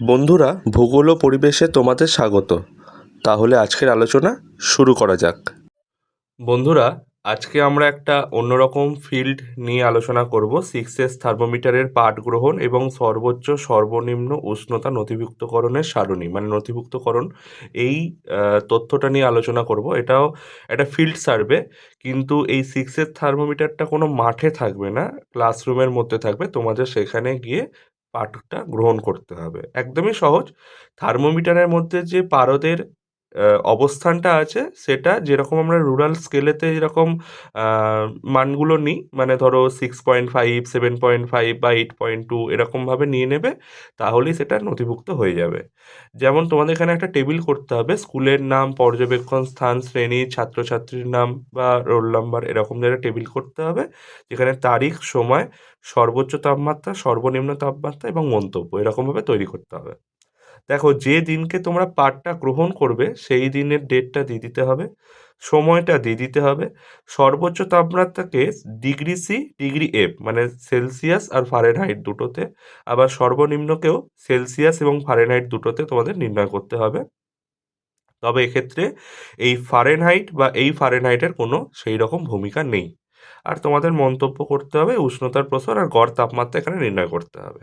বন্ধুরা, ভূগোল ও পরিবেশে তোমাদের স্বাগত। তাহলে আজকের আলোচনা শুরু করা যাক। বন্ধুরা, আজকে আমরা একটা অন্যরকম ফিল্ড নিয়ে আলোচনা করব সিক্স এস থার্মোমিটারের পাঠ গ্রহণ এবং সর্বোচ্চ সর্বনিম্ন উষ্ণতা নথিভুক্তকরণের সারণী মানে নথিভুক্তকরণ। এই তথ্যটা নিয়ে আলোচনা করব। এটাও একটা ফিল্ড সার্ভে কিন্তু এই সিক্স এস থার্মোমিটারটা কোনো মাঠে থাকবে না ক্লাসরুমের মধ্যে থাকবে। তোমাদের সেখানে গিয়ে পাঠটা গ্রহণ করতে হবে। একদমই সহজ। থার্মোমিটারের মধ্যে যে পারদের অবস্থানটা আছে। সেটা যেরকম আমরা রুরাল স্কেলেতে যেরকম মানগুলো নিই মানে ধরো six point five seven point five বা এইট পয়েন্ট টু এরকমভাবে নিয়ে নেবে, তাহলেই সেটা নথিভুক্ত হয়ে যাবে। যেমন তোমাদের এখানে একটা টেবিল করতে হবে, স্কুলের নাম, পর্যবেক্ষণ স্থান, শ্রেণি, ছাত্রছাত্রীর নাম বা রোল নাম্বার এরকম জায়গায় টেবিল করতে হবে, যেখানে তারিখ, সময়, সর্বোচ্চ তাপমাত্রা, সর্বনিম্ন তাপমাত্রা এবং মন্তব্য এরকমভাবে তৈরি করতে হবে। দেখো, যে দিনকে তোমরা পাঠটা গ্রহণ করবে, সেই দিনের ডেটটা দিয়ে দিতে হবে, সময়টা দিয়ে দিতে হবে। সর্বোচ্চ তাপমাত্রাকে ডিগ্রি সি, ডিগ্রি এফ মানে সেলসিয়াস আর ফারেনহাইট দুটোতে, আবার সর্বনিম্নকেও সেলসিয়াস এবং ফারেনহাইট দুটোতে তোমাদের নির্ণয় করতে হবে। তবে এক্ষেত্রে এই ফারেনহাইট বা এই ফারেনহাইটের কোনো সেই রকম ভূমিকা নেই। আর তোমাদের মন্তব্য করতে হবে, উষ্ণতার প্রসার আর গড় তাপমাত্রা এখানে নির্ণয় করতে হবে।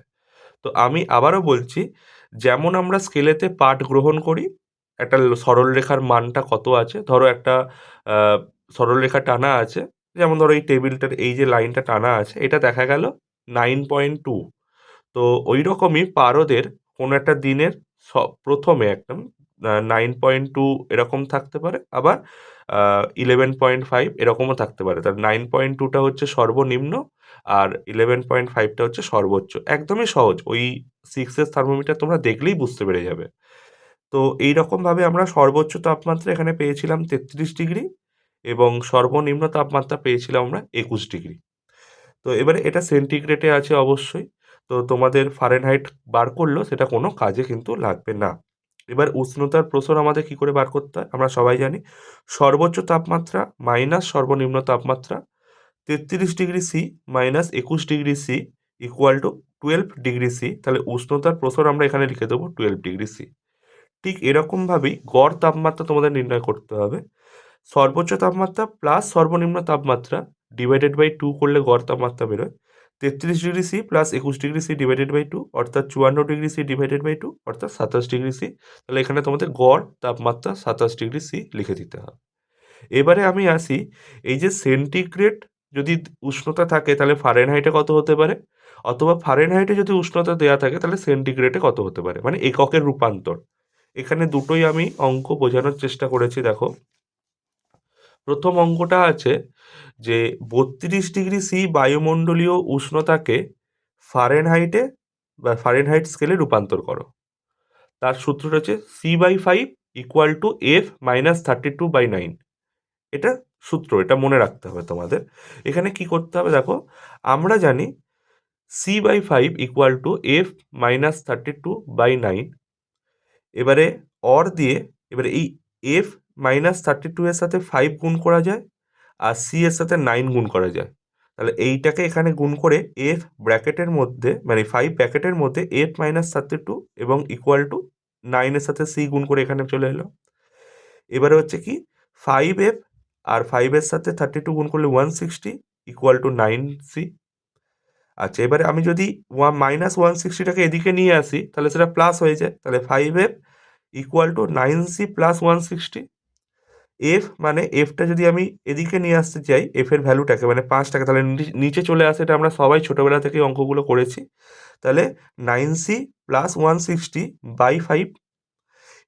তো আমি আবারও বলছি যেমন আমরা স্কেলেতে পাঠ গ্রহণ করি, একটা সরলরেখার মানটা কত আছে? ধরো একটা সরলরেখা টানা আছে, যেমন ধরো এই টেবিলটার এই যে লাইনটা টানা আছে, এটা দেখা গেল নাইন পয়েন্ট টু তো ওই রকমই পারদের কোনো একটা দিনের প্রথমে একদম নাইন পয়েন্ট টু এরকম থাকতে পারে, আবার ইলেভেন পয়েন্ট ফাইভ এরকমও থাকতে পারে। তার নাইন পয়েন্ট টুটা হচ্ছে সর্বনিম্ন আর ইলেভেন পয়েন্ট ফাইভটা হচ্ছে সর্বোচ্চ। একদমই সহজ। ওই সিক্স এস থার্মোমিটার তোমরা দেখলেই বুঝতে পেরে যাবে। তো এই রকমভাবে আমরা সর্বোচ্চ তাপমাত্রা এখানে পেয়েছিলাম তেত্রিশ ডিগ্রি এবং সর্বনিম্ন তাপমাত্রা পেয়েছিলাম আমরা একুশ ডিগ্রি। তো এবারে এটা সেন্টিগ্রেডে আছে অবশ্যই। তো তোমাদের ফারেনহাইট বার করলেও সেটা কোনো কাজে কিন্তু লাগবে না। এবার উষ্ণতার প্রসর আমাদের কি করে বার করতে হয়? আমরা সবাই জানি। সর্বোচ্চ তাপমাত্রা মাইনাস সর্বনিম্ন তাপমাত্রা তেত্রিশ ডিগ্রি সি মাইনাস একুশ degree C equal to twelve degree C. তাহলে উষ্ণতার প্রসার আমরা এখানে লিখে দেবো টুয়েলভ ডিগ্রি সি। ঠিক এরকমভাবেই গড় তাপমাত্রা তোমাদের নির্ণয় করতে হবে। সর্বোচ্চ তাপমাত্রা প্লাস সর্বনিম্ন তাপমাত্রা ডিভাইডেড বাই টু করলে গড় তাপমাত্রা বেরোয়। তেত্রিশ ডিগ্রি সি প্লাস একুশ degree C divided by two অর্থাৎ চুয়ান্ন degree C divided by two অর্থাৎ সাতাশ ডিগ্রি সি। তাহলে এখানে তোমাদের গড় তাপমাত্রা সাতাশ ডিগ্রি সি লিখে দিতে হবে। এবারে আমি আসি, এই যে সেন্টিগ্রেড যদি উষ্ণতা থাকে তাহলে ফারেনহাইটে কত হতে পারে? অথবা ফারেনহাইটে যদি উষ্ণতা দেওয়া থাকে তাহলে সেন্টিগ্রেডে কত হতে পারে? মানে এককের রূপান্তর। এখানে দুটোই আমি অঙ্ক বোঝানোর চেষ্টা করেছি, দেখো। প্রথম অঙ্কটা আছে যে বত্রিশ ডিগ্রি সি বায়ুমণ্ডলীয় উষ্ণতাকে ফারেনহাইটে বা ফারেনহাইট স্কেলে রূপান্তর করো। তার সূত্রটা হচ্ছে C by five equal to F minus thirty two by nine এটা সূত্র, এটা মনে রাখতে হবে তোমাদের। এখানে কি করতে হবে দেখো, আমরা জানি C by five equal to F minus thirty two by nine এবারে অর দিয়ে, এবারে এই এফ মাইনাস থার্টি টু এর সাথে ফাইভ গুণ করা যায়, আর সি এর সাথে নাইন গুণ করা যায়। তাহলে এইটাকে এখানে গুণ করে এফ ব্র্যাকেটের মধ্যে মানে ফাইভ ব্র্যাকেটের মধ্যে এফ মাইনাস থার্টি টু এবং ইকুয়াল টু নাইনের সাথে সি গুণ করে এখানে চলে এলো। এবারে হচ্ছে কি ফাইভ এফ আর ফাইভের সাথে থার্টি টু গুণ করলে one sixty equal to nine C আচ্ছা এবারে আমি যদি ওয়ান মাইনাস ওয়ান সিক্সটিটাকে এদিকে নিয়ে আসি, তাহলে সেটা প্লাস হয়ে যায়। তাহলে five F equal to nine C plus one sixty F মানে এফটা যদি আমি এদিকে নিয়ে আসতে চাই এফ এর ভ্যালুটাকে মানে পাঁচটাকে তাহলে নিচে চলে আসে, এটা আমরা সবাই ছোটোবেলা থেকে অঙ্কগুলো করেছি। তাহলে nine C plus one sixty by five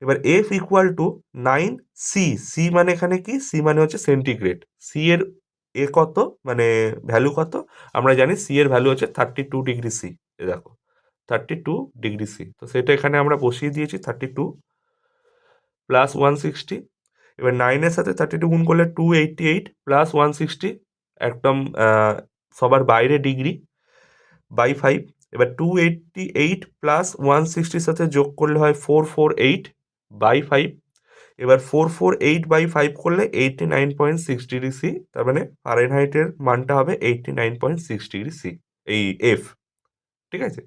এবার F equal to nine C C মানে এখানে কি? সি মানে হচ্ছে সেন্টিগ্রেড সি এর এ কত? মানে ভ্যালু কত? আমরা জানি সি এর ভ্যালু হচ্ছে থার্টি টু ডিগ্রি সি দেখো। থার্টি টু ডিগ্রি সি তো সেটা এখানে আমরা বসিয়ে দিয়েছি thirty two plus one sixty এবার নাইনের সাথে থার্টি টু গুণ করলে two eighty eight plus one sixty একদম সবার বাইরে ডিগ্রি বাই ফাইভ এবার two eighty eight plus one সিক্সটির সাথে যোগ করলে হয় four four eight by five এবার four four eight by five করলে eighty nine point six degree C তার মানে ফারেনহাইটের মানটা হবে eighty nine point six degree C এই এফ ঠিক আছে?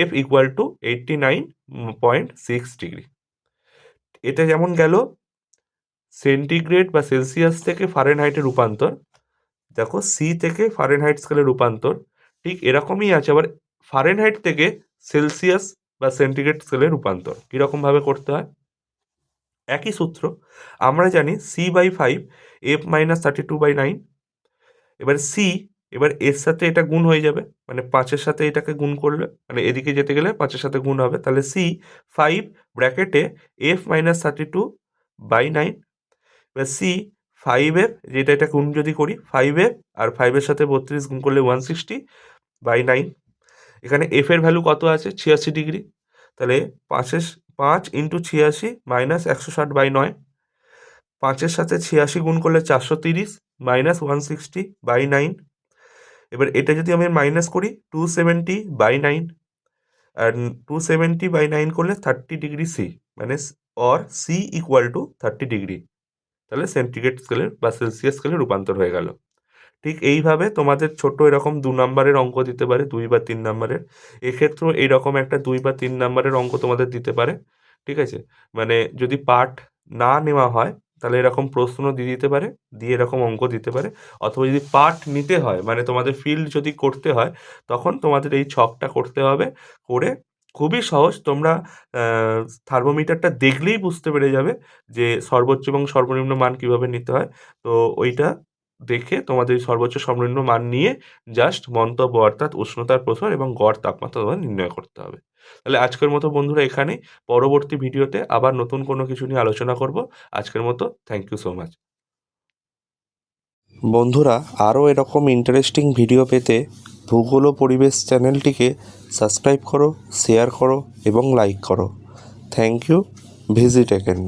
F equal to eighty nine point six degree এটা যেমন গেল সেন্টিগ্রেড বা সেলসিয়াস থেকে ফারেনহাইটে রূপান্তর, দেখো সি থেকে ফারেনহাইট স্কেলে রূপান্তর, ঠিক এরকমই আছে, আবার ফারেনহাইট থেকে সেলসিয়াস বা সেন্টিগ্রেড স্কেলে রূপান্তর, কীরকমভাবে করতে হয়? একই সূত্র। আমরা জানি C by five F minus thirty two by nine এবার সি এবার এর সাথে এটা গুণ হয়ে যাবে। মানে পাঁচের সাথে এটাকে গুণ করলে মানে এদিকে যেতে গেলে পাঁচের সাথে গুণ হবে। তাহলে সি ফাইভ ব্র্যাকেটে F minus thirty two by nine এবার সি ফাইভ এফ যেটা এটা গুণ যদি করি ফাইভ এফ আর ফাইভের সাথে বত্রিশ গুণ করলে ওয়ান সিক্সটি বাই নাইন এখানে এফ এর ভ্যালু কত আছে? ছিয়াশি ডিগ্রি তাহলে পাঁচের পাঁচ ইন্টু ছিয়াশি মাইনাস একশো ষাট বাই নয়। পাঁচের সাথে ছিয়াশি গুণ করলে চারশো তিরিশ minus one sixty by nine. এবার এটা যদি আমি মাইনাস করি, টু সেভেন্টি বাই নাইন। আর টু সেভেন্টি বাই নাইন করলে থার্টি ডিগ্রি সি মানে or C equal to thirty degree. তাহলে সেন্টিগ্রেড স্কেলের বা সেলসিয়াস স্কেলে রূপান্তর হয়ে গেল। ঠিক এইভাবে তোমাদের ছোট এরকম দু নম্বরের অঙ্ক দিতে পারে, দুই বা তিন নম্বরের। এক্ষেত্রেও এইরকম একটা দুই বা তিন নম্বরের অঙ্ক তোমাদের দিতে পারে, ঠিক আছে? মানে যদি পাঠ না নেওয়া হয়, তাহলে এরকম প্রশ্ন দিয়ে দিতে পারে, দিয়ে এরকম অঙ্ক দিতে পারে। অথবা যদি পাঠ নিতে হয় মানে তোমাদের ফিল্ড যদি করতে হয়, তখন তোমাদের এই ছকটা করতে হবে, করে খুবই সহজ তোমরা থার্মোমিটারটা দেখলেই বুঝতে পেরে যাবে যে সর্বোচ্চ এবং সর্বনিম্ন মান কীভাবে নিতে হয়। তো ওইটা দেখে তোমাদের সর্বোচ্চ সর্বনিম্ন মান নিয়ে জাস্ট মন্তব্য অর্থাৎ উষ্ণতার প্রসার এবং গড় তাপমাত্রা তোমাদের নির্ণয় করতে হবে। তাহলে আজকের মতো বন্ধুরা এখানে, পরবর্তী ভিডিওতে আবার নতুন কোনো কিছু নিয়ে আলোচনা করব। আজকের মতো থ্যাংক ইউ সো মাচ বন্ধুরা, আরও এরকম ইন্টারেস্টিং ভিডিও পেতে ভূগোল ও পরিবেশ চ্যানেলটিকে সাবস্ক্রাইব করো শেয়ার করো এবং লাইক করো। Thank you visit again